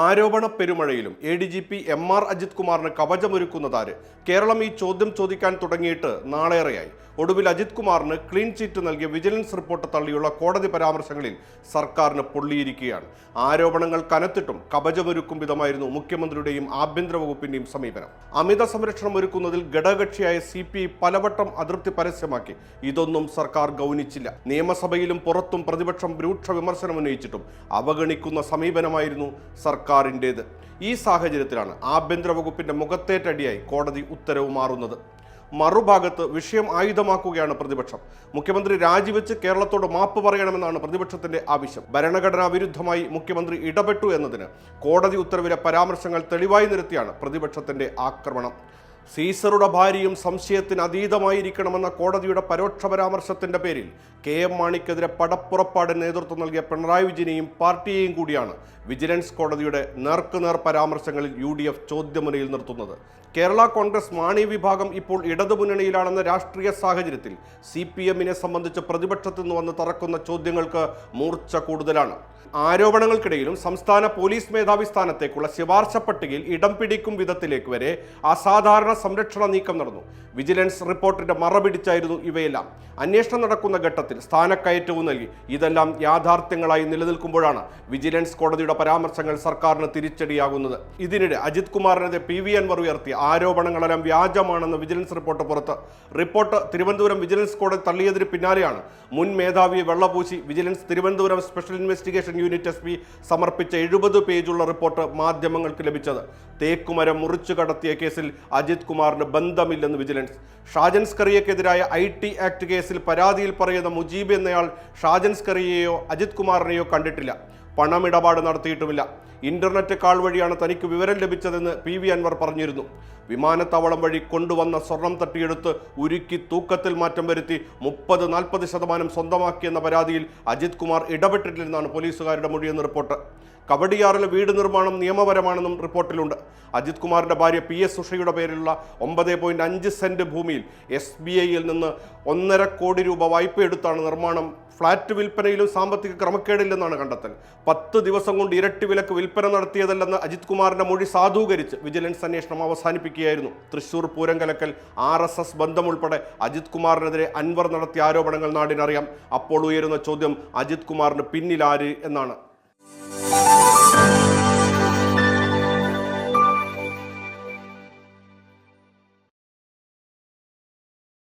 ആരോപണ പെരുമഴയിലും A D G P M R Ajith കുമാറിന് കവചമൊരുക്കുന്നതാര്? കേരളം ഈ ചോദ്യം ചോദിക്കാൻ തുടങ്ങിയിട്ട് നാളേറെയായി. ഒടുവിൽ അജിത് കുമാറിന് ക്ലീൻ ചീറ്റ് നൽകിയ വിജിലൻസ് റിപ്പോർട്ട് തള്ളിയുള്ള കോടതി പരാമർശങ്ങളിൽ സർക്കാരിന് പൊള്ളിയിരിക്കുകയാണ്. ആരോപണങ്ങൾ കനത്തിട്ടും കവചമൊരുക്കും വിധമായിരുന്നു മുഖ്യമന്ത്രിയുടെയും ആഭ്യന്തര വകുപ്പിന്റെയും സമീപനം. അമിത സംരക്ഷണം ഒരുക്കുന്നതിൽ ഘടകകക്ഷിയായ സി പി ഐ പലവട്ടം അതൃപ്തി പരസ്യമാക്കി. ഇതൊന്നും സർക്കാർ ഗൗനിച്ചില്ല. നിയമസഭയിലും പുറത്തും പ്രതിപക്ഷം രൂക്ഷ വിമർശനം ഉന്നയിച്ചിട്ടും അവഗണിക്കുന്ന സമീപനമായിരുന്നു സർക്കാരിന്റേത്. ഈ സാഹചര്യത്തിലാണ് ആഭ്യന്തര വകുപ്പിന്റെ മുഖത്തേറ്റടിയായി കോടതി ഉത്തരവ് മാറുന്നത്. മറുഭാഗത്ത് വിഷയം ആയുധമാക്കുകയാണ് പ്രതിപക്ഷം. മുഖ്യമന്ത്രി രാജിവെച്ച് കേരളത്തോട് മാപ്പ് പറയണമെന്നാണ് പ്രതിപക്ഷത്തിന്റെ ആവശ്യം. ഭരണഘടനാ വിരുദ്ധമായി മുഖ്യമന്ത്രി ഇടപെട്ടു എന്നതിന് കോടതി ഉത്തരവിലെ പരാമർശങ്ങൾ തെളിവായി നിരത്തിയാണ് പ്രതിപക്ഷത്തിന്റെ ആക്രമണം. സീസറുടെ ഭാര്യയും സംശയത്തിന് അതീതമായിരിക്കണമെന്ന കോടതിയുടെ പരോക്ഷ പരാമർശത്തിന്റെ പേരിൽ കെ എം മാണിക്കെതിരെ പടപ്പുറപ്പാട് നേതൃത്വം നൽകിയ പിണറായി വിജയനെയും പാർട്ടിയെയും കൂടിയാണ് വിജിലൻസ് കോടതിയുടെ നേർക്കുനേർ പരാമർശങ്ങളിൽ യു ഡി എഫ് ചോദ്യമുനയിൽ നിർത്തുന്നത്. കേരള കോൺഗ്രസ് മാണി വിഭാഗം ഇപ്പോൾ ഇടതുമുന്നണിയിലാണെന്ന രാഷ്ട്രീയ സാഹചര്യത്തിൽ സി പി എമ്മിനെ സംബന്ധിച്ച് പ്രതിപക്ഷത്തു നിന്ന് വന്ന് തറക്കുന്ന ചോദ്യങ്ങൾക്ക് മൂർച്ച കൂടുതലാണ്. ആരോപണങ്ങൾക്കിടയിലും സംസ്ഥാന പോലീസ് മേധാവി സ്ഥാനത്തേക്കുള്ള ശുപാർശ പട്ടികയിൽ ഇടം പിടിക്കും വിധത്തിലേക്ക് വരെ അസാധാരണ സംരക്ഷണ നീക്കം നടന്നു. വിജിലൻസ് റിപ്പോർട്ടിന്റെ മറപിടിച്ചായിരുന്നു ഇവയെല്ലാം. അന്വേഷണം നടക്കുന്ന ഘട്ടത്തിൽ സ്ഥാനക്കയറ്റവും നൽകി. ഇതെല്ലാം യാഥാർത്ഥ്യങ്ങളായി നിലനിൽക്കുമ്പോഴാണ് വിജിലൻസ് കോടതിയുടെ പരാമർശങ്ങൾ സർക്കാരിന് തിരിച്ചടിയാകുന്നത്. ഇതിനിടെ അജിത് കുമാറിനെതിരെ പി വി അൻവർ ഉയർത്തിയ ആരോപണങ്ങളെല്ലാം വ്യാജമാണെന്ന് വിജിലൻസ് റിപ്പോർട്ട് പുറത്ത്. റിപ്പോർട്ട് തിരുവനന്തപുരം വിജിലൻസ് കോടതി തള്ളിയതിന് പിന്നാലെയാണ് മുൻ മേധാവിയെ വെള്ളപൂശി vigilance Thiruvananthapuram special investigation unit S സമർപ്പിച്ച എഴുപത് പേജുള്ള റിപ്പോർട്ട് മാധ്യമങ്ങൾക്ക് ലഭിച്ചത്. തേക്കുമരം മുറിച്ചു കടത്തിയ കേസിൽ അജിത് കുമാറിന് ബന്ധമില്ലെന്ന് വിജിലൻസ്. ഷാജൻ സ്കറിയക്കെതിരായ ഐ ടി ആക്ട് കേസിൽ പരാതിയിൽ പറയുന്ന മുജീബ് എന്നയാൾ ഷാജൻ സ്കറിയെയോ അജിത് കുമാറിനെയോ കണ്ടിട്ടില്ല. പണമിടപാട് നടത്തിയിട്ടുമില്ല. ഇന്റർനെറ്റ് കാൾ വഴിയാണ് തനിക്ക് വിവരം ലഭിച്ചതെന്ന് പി വി അൻവർ പറഞ്ഞിരുന്നു. വിമാനത്താവളം വഴി കൊണ്ടുവന്ന സ്വർണം തട്ടിയെടുത്ത് ഉരുക്കി തൂക്കത്തിൽ മാറ്റം വരുത്തി മുപ്പത് നാൽപ്പത് ശതമാനം സ്വന്തമാക്കിയെന്ന പരാതിയിൽ അജിത് കുമാർ ഇടപെട്ടിട്ടില്ലെന്നാണ് പോലീസുകാരുടെ മൊഴിയെന്ന് റിപ്പോർട്ട്. കവടിയാറിലെ വീട് നിർമ്മാണം നിയമപരമാണെന്നും റിപ്പോർട്ടിലുണ്ട്. അജിത് കുമാറിന്റെ ഭാര്യ പി എസ് സുഷയുടെ പേരിലുള്ള ഒമ്പത് പോയിന്റ് അഞ്ച് സെന്റ് ഭൂമിയിൽ എസ് ബി ഐയിൽ നിന്ന് ഒന്നര കോടി രൂപ വായ്പയെടുത്താണ് നിർമ്മാണം ഫ്ളാറ്റ് വിൽപ്പനയിലും സാമ്പത്തിക ക്രമക്കേടില്ലെന്നാണ് കണ്ടെത്തൽ. പത്ത് ദിവസം കൊണ്ട് ഇരട്ടി വിലക്ക് വിൽപ്പന നടത്തിയതല്ലെന്ന് അജിത് കുമാറിന്റെ മൊഴി സാധൂകരിച്ച് വിജിലൻസ് അന്വേഷണം അവസാനിപ്പിക്കുകയായിരുന്നു. തൃശൂർ പൂരം കലക്കൽ ആർ എസ് എസ് ബന്ധമുൾപ്പെടെ അജിത് കുമാറിനെതിരെ അൻവർ നടത്തിയ ആരോപണങ്ങൾ നാടിനറിയാം. അപ്പോൾ ഉയരുന്ന ചോദ്യം അജിത് കുമാറിന് പിന്നിലാര് എന്നാണ്.